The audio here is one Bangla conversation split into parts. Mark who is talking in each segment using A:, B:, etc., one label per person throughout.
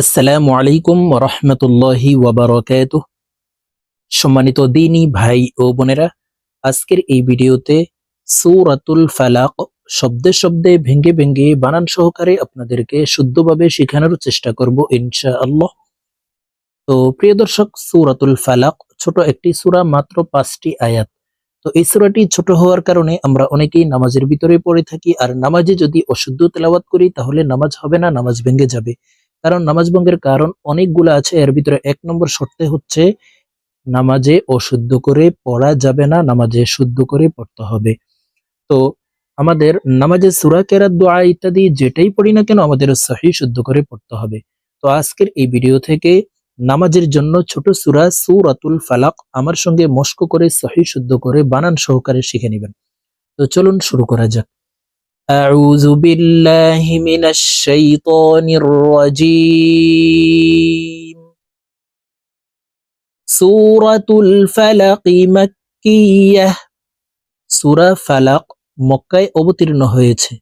A: আসসালামু আলাইকুম রহমতুল্লাহি ওয়াবারকাত সম্মানিত দিনী ভাই ও বোনেরা, আজকের এই ভিডিওতে সূরাতুল ফালাক শব্দে শব্দে ভেঙ্গে ভেঙ্গে বানান সহকারে আপনাদেরকে শুদ্ধভাবে শেখানোর চেষ্টা করব ইনশাআল্লাহ। তো প্রিয় দর্শক, সূরাতুল ফালাক ছোট একটি সূরা, মাত্র পাঁচটি আয়াত। তো এই সুরাটি ছোট হওয়ার কারণে আমরা অনেকেই নামাজের ভিতরে পড়ে থাকি, আর নামাজে যদি অশুদ্ধ তেলাওয়াত করি তাহলে নামাজ হবে না, নামাজ ভেঙে যাবে। কারণ নামাজ ভঙ্গের কারণ অনেকগুলো আছে, এর ভিতরে এক নম্বর শর্তে হচ্ছে নামাজে অশুদ্ধ করে পড়া যাবে না, নামাজে শুদ্ধ করে পড়তে হবে। তো আমাদের নামাজে সুরা, কেরাত, দোয়া ইত্যাদি যেটাই পড়ি না কেন আমাদের সহি শুদ্ধ করে পড়তে হবে। তো আজকের এই ভিডিও থেকে নামাজের জন্য ছোট সুরা সুরাতুল ফালাক আমার সঙ্গে মস্ক করে সহি শুদ্ধ করে বানান সহকারে শিখে নেবেন। তো চলুন শুরু করা যাক। أعوذ بالله من الشيطان الرجيم سورة الفلق مكية সূরা ফালাক মক্কায় অবতীর্ণ হয়েছে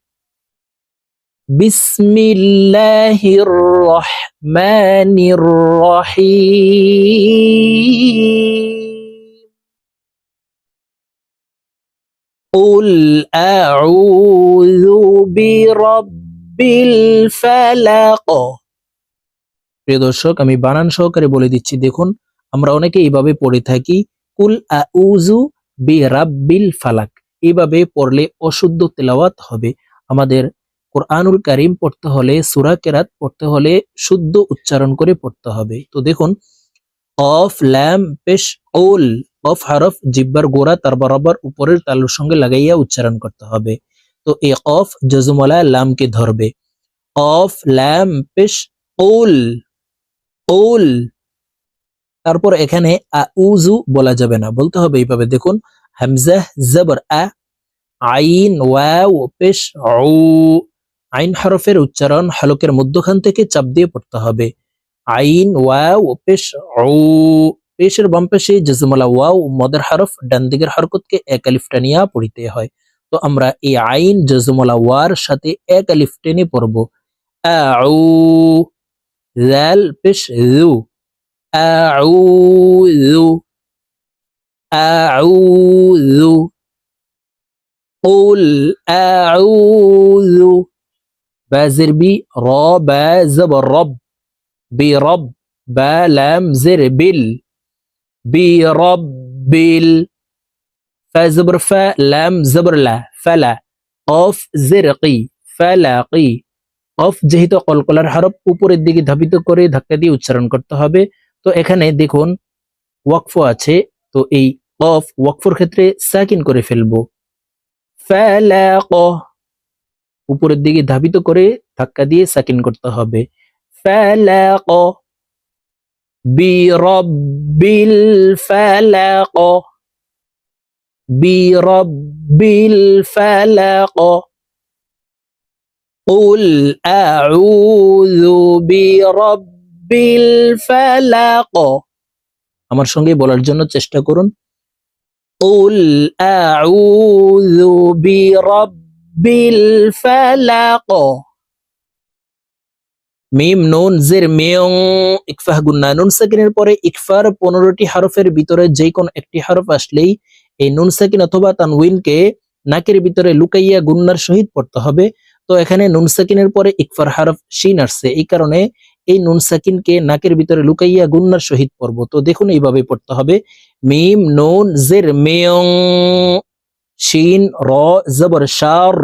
A: বিসমিল্লাহির রহমানির রহিম قل أعوذ برب الفلق প্রিয় দর্শক আমি বানান সহকারে বলে দিচ্ছি দেখুন আমরা অনেকে এইভাবে পড়ে থাকি কুল আউযু বি রাব্বিল ফালাক এইভাবে পড়লে অশুদ্ধ তেলাওয়াত হবে আমাদের কোরআনুল কারিম পড়তে হলে সূরা কেরাত পড়তে হলে শুদ্ধ উচ্চারণ করে পড়তে হবে তো দেখুন অফ ল্যাম পেশ ওল অফ হরফ, জিব্বার গোড়া, তার বরাবর উপরের তালুর সঙ্গে লাগাইয়া উচ্চারণ করতে হবে। তো এ অফ জজুমলা লামকে ধরবে। অফ ল্যাম পেশ, ওল ওল। তারপর এখানে আউজু বলা যাবে না। বলতে হবে এইভাবে, দেখুন হামজা জবর, আ, আইন, ওয়াও, পেশ উ আইন হরফের উচ্চারণ হালকের মধ্যখান থেকে চাপ দিয়ে পড়তে হবে। আইন, ওয়াও, পেশ উ পেশের বাম পেশে জজমলা ওয়াও মদের হরফ ডান দিকের হরকতকে এক আলিফ টানিয়া পড়িতে হয় তো আমরা এই আইন জজমলা ওয়ার সাথে এক আলিফ টেনে পড়ব আউ জাল পেশ জু আউযু আউযু قل أعوذ بازر بي را بازب الرب برب با لام زر بال বিরব্বিল ফা জবর ফা লাম জবর লা ফালা কফ জিরকি ফালাকি কফ যেহেতু কলকলার হরফ উপরের দিকে ধাবিত করে ধাক্কা দিয়ে উচ্চারণ করতে হবে, তো এখানে দেখুন ওয়াকফ আছে, তো এই কফ ওয়াকফর ক্ষেত্রে সাকিন করে ফেলব। ফালাক উপরের দিকে ধাবিত করে ধাক্কা দিয়ে সাকিন করতে হবে। ফালাক বিরব্বিল ফালাক বিরব্বিল ফালাক قل أعوذ برب الفلق আমার সঙ্গে বলার জন্য চেষ্টা করুন قل أعوذ برب الفلق মিম নুন জের মিয়ং ইকফাহ গুন্না। নুন সাকিনের পরে ইকফার পনেরোটি হারফের ভিতরে যে কোন একটি হারফ আসলেই এই নুন সাকিন অথবা তানউইনকে নাকের ভিতরে লুকাইয়া গুন্নার সহিত পড়তে হবে। তো এখানে নুন সাকিনের পরে ইকফার হারফ শিন আসছে। এই কারণে এই নুন সাকিনকে নাকের ভিতরে লুকাইয়া গুন্নার সহিত পড়ব। তো দেখুন এইভাবে পড়তে হবে। মিম নুন জের মেয়ং শিন র জবর শার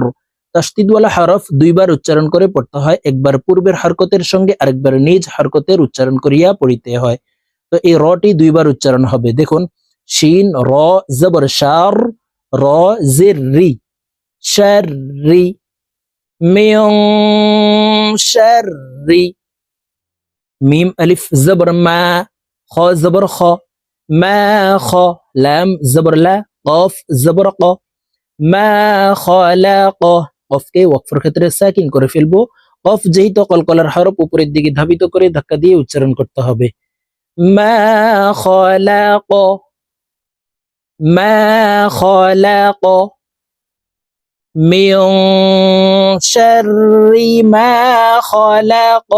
A: তাস্তিদওয়ালা হরফ দুইবার উচ্চারণ করে পড়তে হয়। একবার পূর্বের হরকতের সঙ্গে আরেকবার নিজ হরকতের উচ্চারণ করিয়া পড়িতে হয়। তো এই রটি দুইবার উচ্চারণ হবে। দেখুন, শিন, র, জবর সার র, জের, রি। শার, রি। রি। মিম, আলিফ, জবর, মা, খ, জবর, খ। মা, খ, লাম, জবর, লা, কফ, জবর, ক। মা, খ খলাক কে ওয়াকফের ক্ষেত্রে সাকিন করে ফেলবো কফ যেহেতু কলকলার হরফ উপরের দিকে ধাবিত করে ধাক্কা দিয়ে উচ্চারণ করতে হবে মা খলাক মা খলাক من شر ما خلق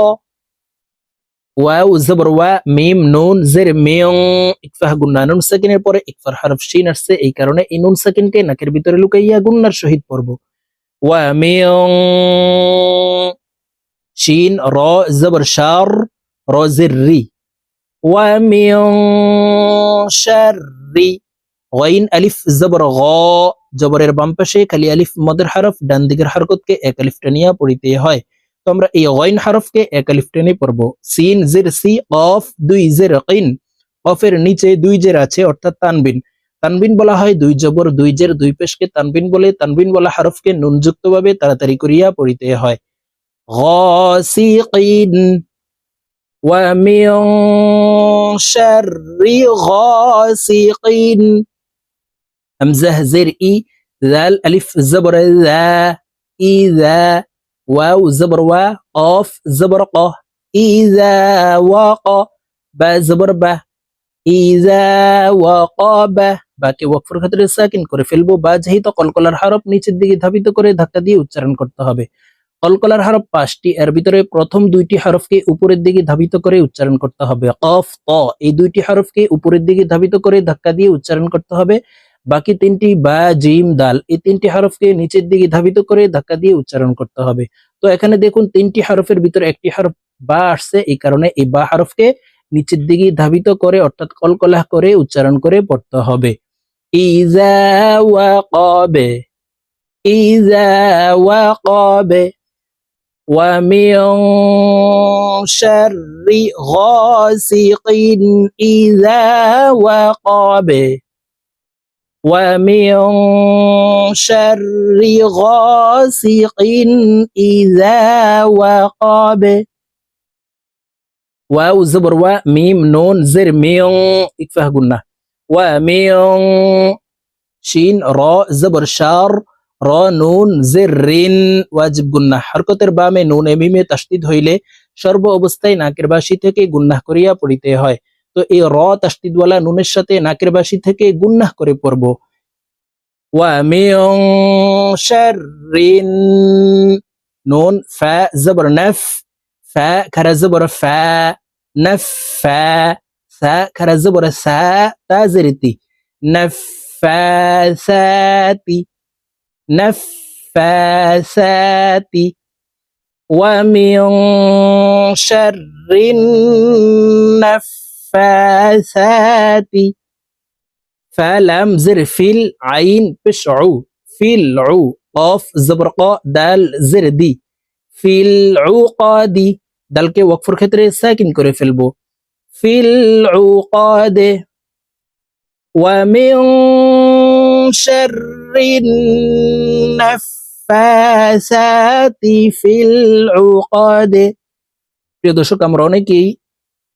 A: ওয়াও জবর ওয়া মিম নুন জের মিয়ং ইকফাহ গুন্না নুন সাকিনের পরে ইকফার হরফ শিন আসছে এই কারণে এই নুন সাকিনকে নাকের ভিতরে লুকাইয়া গুন্নার সহিত পড়ব র জবর শার র জের রি ওয়া মিয়ং শাররি গইন আলিফ জবর গ জবরের বাম পাশে খালি আলিফ, মদের হরফ, ডান দিকের হরকতকে এক আলিফ টানিয়া পড়িতে হয়। তো আমরা এই গইন হরফকে এক আলিফ টেনে পড়ব। সিন, জের, সি, অফ, দুই, জের কিন অফের নিচে দুই জের আছে, অর্থাৎ তানবিন। তানবিন বলা হয় দুই জবর দুই জের দুই পেশকে তানবিন বলে তানবিন বলা হরফকে নুনযুক্ত ভাবে তাড়াতাড়ি করিয়া পড়িতে হয় غاسقين ومن شر غاسقين همزة زر إي ذال ألف زبر ذا إذا واو زبر وا قاف زبر قه إذا وقى با زبر با إذا وقاب বাকে ওয়াকফের ক্ষেত্রে সাকিন করে ফেলব, বা যেহেতু কলকলার হরফ নিচের দিকে ধাবিত করে ধাক্কা দিয়ে উচ্চারণ করতে হবে। কলকলার হরফ পাঁচটি, এর ভিতরে প্রথম দুইটি হরফকে উপরের দিকে ধাবিত করে উচ্চারণ করতে হবে। কফ, ত, এই দুইটি হরফকে উপরের দিকে ধাবিত করে ধাক্কা দিয়ে উচ্চারণ করতে হবে। বাকি তিনটি, বা, জিম, দাল, এই তিনটি হরফকে নিচের দিকে ধাবিত করে ধাক্কা দিয়ে উচ্চারণ করতে হবে। তো এখানে দেখুন তিনটি হরফের ভিতরে একটি হরফ বা আসছে, এই কারণে এই বা হরফকে নিচের দিকে ধাবিত করে, অর্থাৎ কলকলাহ করে উচ্চারণ করে পড়তে হবে। إذا وقب إذا وقب. ومن شر غاسق إذا وقب. ومن شر غاسق إذا وقب. واو زبر و ميم نون زر ميم. يكفه قلنا. ওয়ামিয়ং শিন, র, জবর, শার, র, নুন, জের, রিন, ওয়াজিব গুন্না হরকতের বামে নুন এমিমে তাসদিদ হইলে সর্ব অবস্থায় নাকের বাসি থেকে গুন্নাহ করিয়া পড়িতে হয়। তো এই র তাসদিদওয়ালা নুনের সাথে নাকের বাসি থেকে গুন্নাহ করে পড়ব। ওয়ামিয়ং শারিন নুন, ফা, জবর, নাফ, ফা, খারা, জবর, ফা, নাফা سا بورا سا تازرتي. نفاساتي. نفاساتي. ومن شر النفاسات فلم زر في العين بشعو. في العو. قاف زبرقاء دال زر دي في العقادي دال وقفر وقفر ساكن كري في البو. في العقاد ومن شر النفاثات في العقد প্রিয় দর্শক আমরা অনেকেই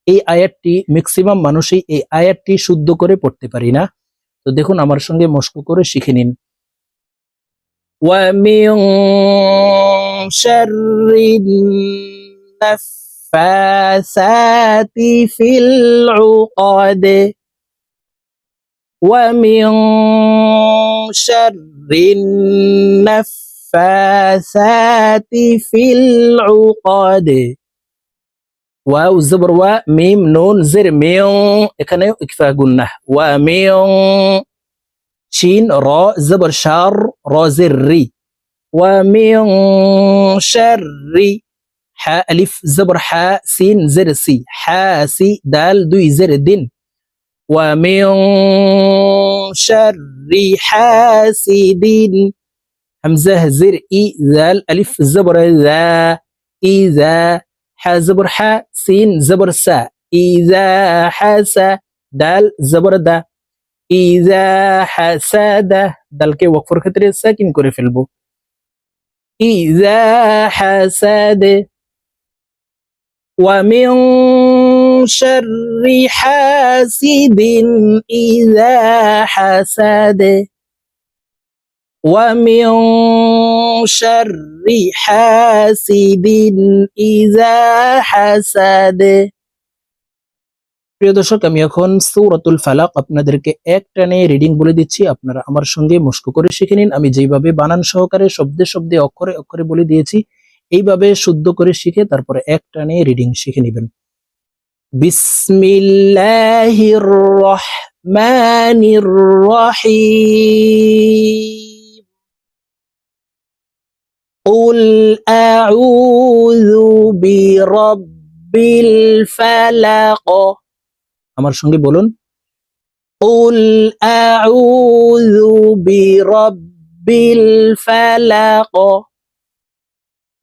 A: এই আয়াতটি ম্যাক্সিমাম মানুষই এই আয়াতটি শুদ্ধ করে পড়তে পারি না তো দেখুন আমার সঙ্গে মস্ক করে শিখে নিন ومن شر النفاثات النفاسات في العقد ومن شر النفاسات في العقد. واو زبر و ميم نون زر ميم. كان إكفا قلنا. وميو شين را زبر شار را زر ري. ومن شر মিয়ং শাররি হা আলিফ জবর হা সিন জের সি হা সি দাল দুই জের দিন ومن شر حاسد همزة زر إي ذال ألف زبر ذا إذا ح زبر ح سين زبر سا إذا حسا دال زبر دا إذا حسد دال কে ওয়াকফর ক্ষেত্রে সাকিন করে ফেলবো إذا حسد ومن شر حاسد إذا حسد ومن شر حاسد إذا حسد প্রিয় দর্শক আমি এখন সূরাতুল ফালাক আপনাদেরকে এক টানে রিডিং বলে দিচ্ছি আপনারা আমার সঙ্গে মুস্ক করে শিখে নিন আমি যেইভাবে বানান সহকারে শব্দে শব্দে অক্ষরে অক্ষরে বলে দিয়েছি এইভাবে শুদ্ধ করে শিখে তারপরে এক টানে রিডিং শিখে নেবেন বিসমিল্লাহির রহমানির রহিম قل أعوذ برب الفلق আমার সঙ্গে বলুন قل أعوذ برب الفلق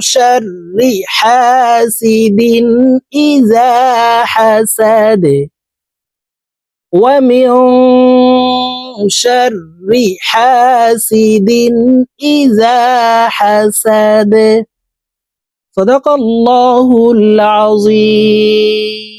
A: شر حاسد إذا حسد. ومن شر حاسد إذا حسد. صدق الله العظيم.